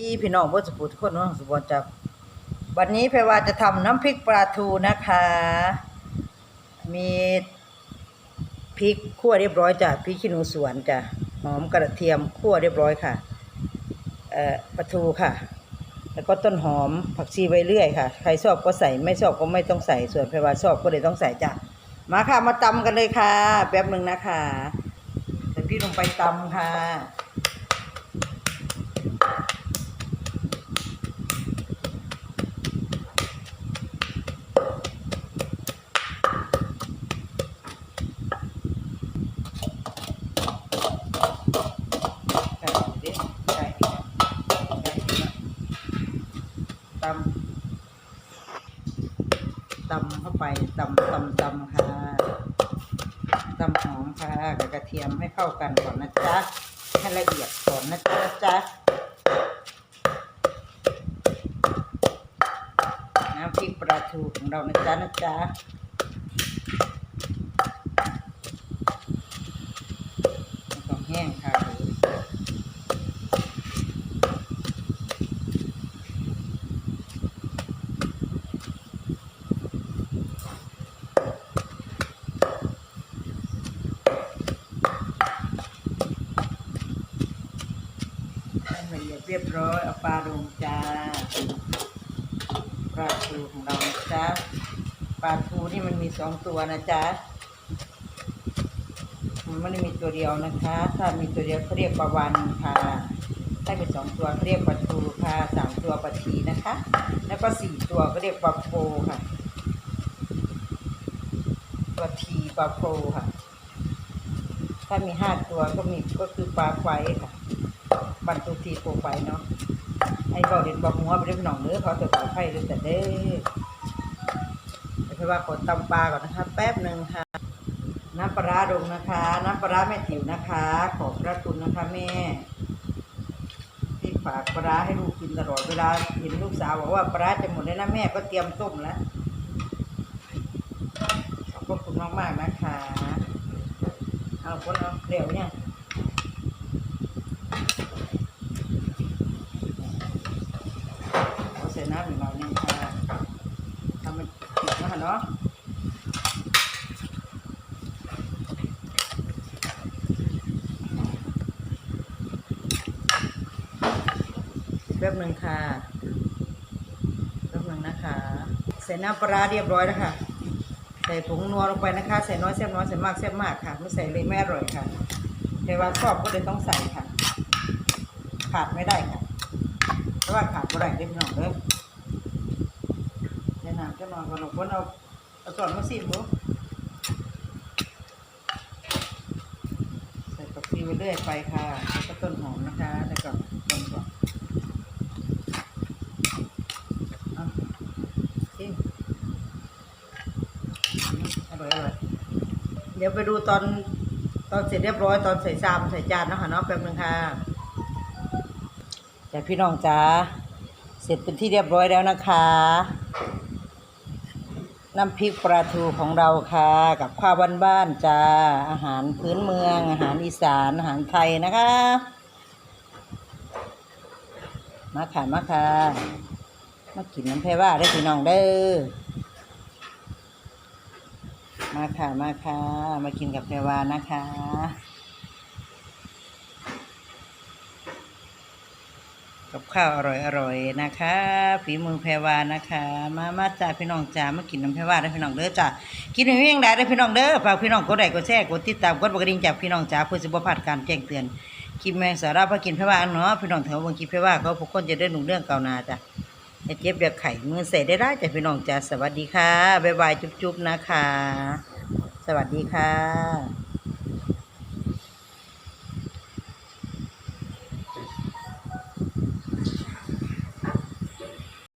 พี่พี่น้องบ่สุภูทุกคนเนาะสุบนจับวันนี้เพรว่าจะทำน้ำพริกปลาทูนะคะ มีพริกคั่วเรียบร้อยจ้ะพริกขี้หนูสวนจ้ะหอมกระเทียมคั่วเรียบร้อยค่ะเอ่อปลาทูค่ะ แล้วก็ต้นหอมผักชีไว้เรื่อยค่ะ ใครชอบก็ใส่ไม่ชอบก็ไม่ต้องใส่ส่วนเพรว่าชอบก็เลยต้องใส่จ้ะมาค่ะมาตำกันเลยค่ะ แป๊บหนึ่งนะคะใส่พริกลงไปตำค่ะ ใส่ดิใส่อีกนะใส่อีกนะตำตำเข้าไปตำตำตำค่ะตำหอมค่ะกับกระเทียมให้เข้ากันก่อนนะจ๊ะให้ละเอียดก่อนนะจ๊ะจ๊ะน้ำพริกปลาทูของเรานะจ๊ะนะจ๊ะไม่ต้องแห้งค่ะ ให้ละ เรียบร้อยเอาปลาลงจ้าปลาทูของเราจ๊ะปลาทูนี่มันมีสองตัวนะจ๊ะมันไม่ได้มีตัวเดียวนะคะ ถ้ามีตัวเดียวเขาเรียกปลาวานค่ะถ้าเป็นสองตัวเขาเรียกปลาทูค่ะสามตัวปลาทีนะคะ แล้วก็สี่ตัวก็เรียกปลาโพค่ะปลาทีปลาโพค่ะ ถ้ามีห้าตัวก็มีก็คือปลาไฟค่ะ บันทุทีโปรไฟเนาะไอ้บอกเด่นบอกหัวไปเรื่องหนองเนื้อเขาจะต่อไฟเลยแต่เด้เพราะว่าขนตำปลาก่อนนะคะ แป๊บหนึ่งค่ะ น้ำปลาร้าดงนะคะ น้ำปลาร้าแม่ติ๋วนะคะ ขอบพระคุณนะคะแม่ที่ฝากปลาให้ลูกกินตลอดเวลาเห็นลูกสาวบอกว่าปลาจะหมดแล้วนะแม่ก็เตรียมต้มแล้วขอบคุณมากๆนะคะเอาคนเอาเดี๋ยวเนี่ย เอาใส่น้ำอีกหน่อยหนึงค่ะทำมันติด นะคะเนาะแป๊บหนึ่งค่ะแป๊บหนึ่งนะคะ ใส่น้ำปลาเรียบร้อยแล้วค่ะ ใส่ผงนัวลงไปนะคะ ใส่น้อยแซ่บน้อยใส่มากแซ่บมากค่ะ ไม่ใส่เลยไม่อร่อยค่ะ แต่ว่าชอบก็เลยต้องใส่ค่ะ ขาดไม่ได้ค่ะ เพราะว่าขาดบ่ได้เด็กน้องเด้อ แนะนำเจ้าน้องก่อนหนูคนเอาเอาสอนมาสิบุใส่ผักชีไปเรื่อยไปค่ะแล้วก็ต้นหอมนะคะแล้วก็ต้นก่อนเอาชิมอร่อยอร่อยเดี๋ยวไปดูตอนตอนเสร็จเรียบร้อยตอนใส่ซามใส่จานนะคะเนาะแป๊บนึงค่ะแต่พี่น้องจ๋าเสร็จเป็นที่เรียบร้อยแล้วนะคะ น้ำพริกปลาทูของเราค่ะ กับข้าวบ้านๆจ้า อาหารพื้นเมือง อาหารอีสาน อาหารไทยนะคะ มาค่ะมาค่ะ มากินน้ำแพรว่าได้พี่น้องเด้อ มาค่ะมาค่ะ มากินกับแพรวานะคะ กับข้าวอร่อยๆนะคะฝีมือแพรวานะคะ มามาจ้าพี่น้องจ้ามากินน้ำแพรวาได้พี่น้องเด้อจ้ากินไม่เพียงใดได้พี่น้องเด้อฝากพี่น้องกดไลค์กดแชร์กดติดตามกดกระดิ่งจากพี่น้องจ้าเพื่อสิบพลาดการแจ้งเตือนคลิปแม่สาระพากินแพรวาเนาะพี่น้องแถวบางคลิปแพรวาเขาพวกคนจะได้หนุ่มเรื่องเก่านาจ้ะอย่าเจ็บอย่าไข่มือเสร็จได้ได้จ้ะพี่น้องจ้าสวัสดีค่ะบ๊ายบายจุ๊บๆนะคะ สวัสดีค่ะ